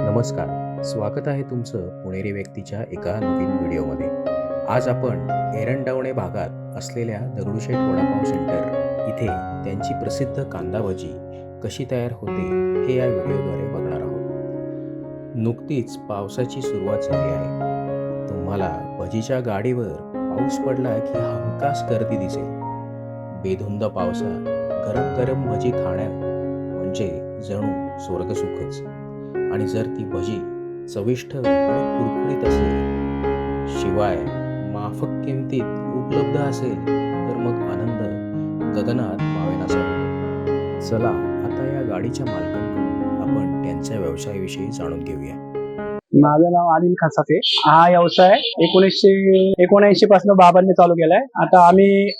नमस्कार. स्वागत आहे तुमचं पुणेरी व्यक्तीच्या एका नवीन व्हिडिओमध्ये. आज आपण एरंडवणे भागात असलेल्या दगडूशेठ वडापाव सेंटर इथे त्यांची प्रसिद्ध कांदा भजी कशी तयार होते हे या व्हिडिओद्वारे बघणार आहोत. नुकतीच पावसाची सुरुवात झाली आहे. तुम्हाला भजीच्या गाडीवर पाऊस पडला की हमखास गर्दी दिसेल. बेधुंद पावसात गरम गरम भजी खाण्या म्हणजे जणू स्वर्गसुखच. आणि जर ती भजी चविष्ट आणि कुरकुरीत असेल शिवाय माफक किमतीत उपलब्ध असेल तर मग आनंद गगनात मावेनासा होतो चला आता या गाडीच्या मालकांकडून आपण त्यांच्या व्यवसायाविषयी जाणून घेऊया. माझं नाव अनिल खसाते. हा व्यवसाय एकोणीसशे एकोणऐंशी पासून बाबांनी चालू केलाय. आता आम्ही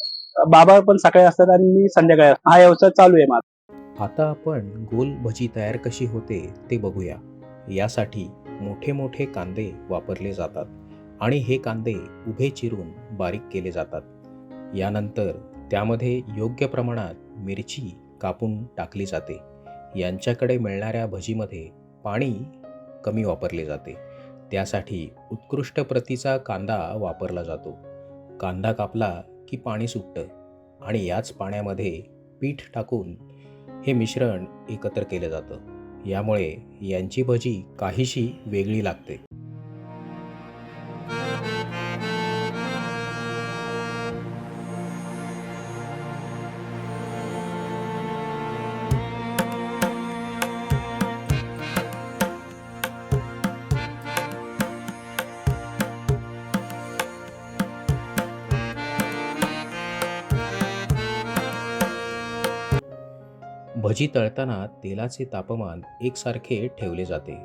बाबा पण सकाळी असतात आणि मी संध्याकाळी हा व्यवसाय चालू आहे माझा. आता आपण गोल भजी तयार कशी होते ते बघूया. यासाठी मोठे मोठे कांदे वापरले जातात आणि हे कांदे उभे चिरून बारीक केले जातात. यानंतर त्यामध्ये योग्य प्रमाणात मिरची कापून टाकली जाते. यांच्याकडे मिळणाऱ्या भजीमध्ये पाणी कमी वापरले जाते. त्यासाठी उत्कृष्ट प्रतीचा कांदा वापरला जातो. कांदा कापला की पाणी सुटतं आणि याच पाण्यामध्ये पीठ टाकून हे मिश्रण एकत्र केलं जातं. यामुळे यांची भजी काहीशी वेगळी लागते. भजी तळताना तेलाचे तापमान एकसारखे ठेवले जाते.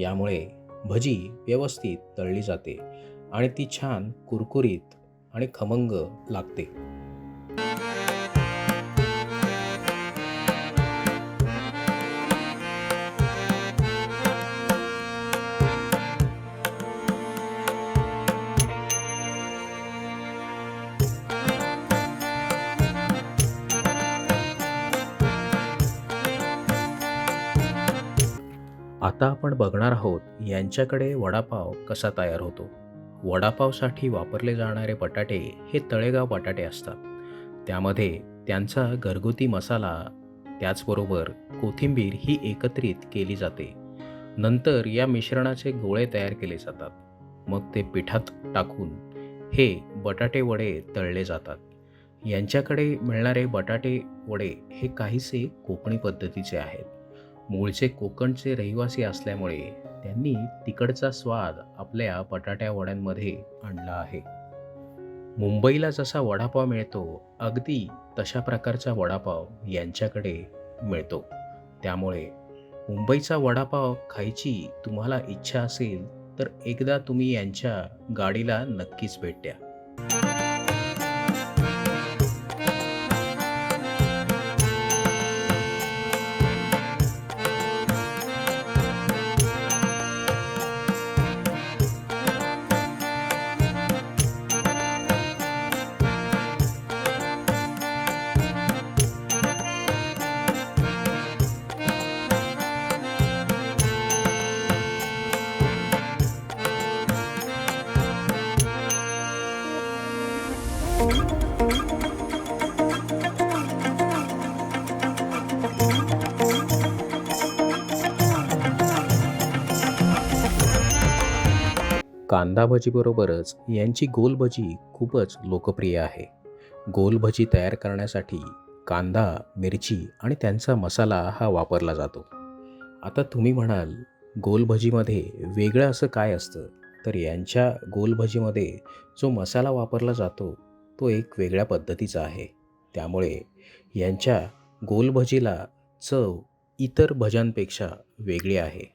यामुळे भजी व्यवस्थित तळली जाते आणि ती छान कुरकुरीत आणि खमंग लागते. आता आपण बघणार आहोत यांच्याकडे वडापाव कसा तयार होतो. वडापावसाठी वापरले जाणारे बटाटे हे तळेगाव बटाटे असतात. त्यामध्ये त्यांचा घरगुती मसाला त्याचबरोबर कोथिंबीर ही एकत्रित केली जाते. नंतर या मिश्रणाचे गोळे तयार केले जातात. मग ते पिठात टाकून हे बटाटे वडे तळले जातात. यांच्याकडे मिळणारे बटाटे वडे हे काहीसे कोकणी पद्धतीचे आहेत. मूळचे कोकणचे रहिवासी असल्यामुळे त्यांनी तिकडचा स्वाद आपल्या बटाट्या वड्यांमध्ये आणला आहे. मुंबईला जसा वडापाव मिळतो अगदी तशा प्रकारचा वडापाव यांच्याकडे मिळतो. त्यामुळे मुंबईचा वडापाव खायची तुम्हाला इच्छा असेल तर एकदा तुम्ही यांच्या गाडीला नक्कीच भेट द्या. कांदा भजीबरोबरच यांची गोल भजी खूपच लोकप्रिय आहे. गोल भजी तयार करण्यासाठी कांदा मिरची आणि त्यांचा मसाला हा वापरला जातो. आता तुम्ही म्हणाल गोलभजीमध्ये वेगळं असं काय असतं? तर यांच्या गोलभजीमध्ये जो मसाला वापरला जातो तो एक वेगळ्या पद्धतीचा आहे. त्यामुळे यांच्या गोलभजीला चव इतर भज्यांपेक्षा वेगळी आहे.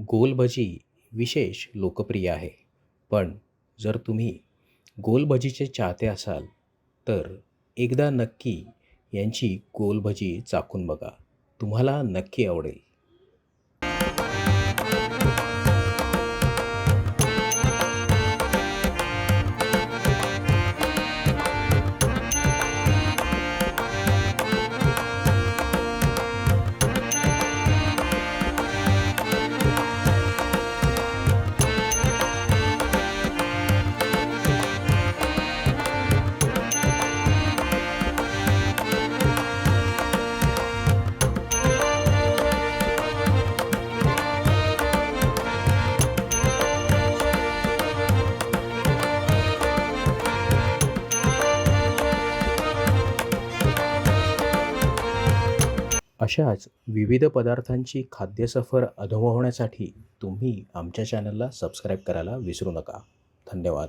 गोलभजी विशेष लोकप्रिय आहे. पण जर तुम्ही गोलभजीचे चाहते असाल तर एकदा नक्की यांची गोलभजी चाखून बघा. तुम्हाला नक्की आवडेल. अशाच विविध पदार्थांची खाद्यसफर अनुभवण्यासाठी तुम्ही आमच्या चॅनलला सबस्क्राईब करायला विसरू नका. धन्यवाद.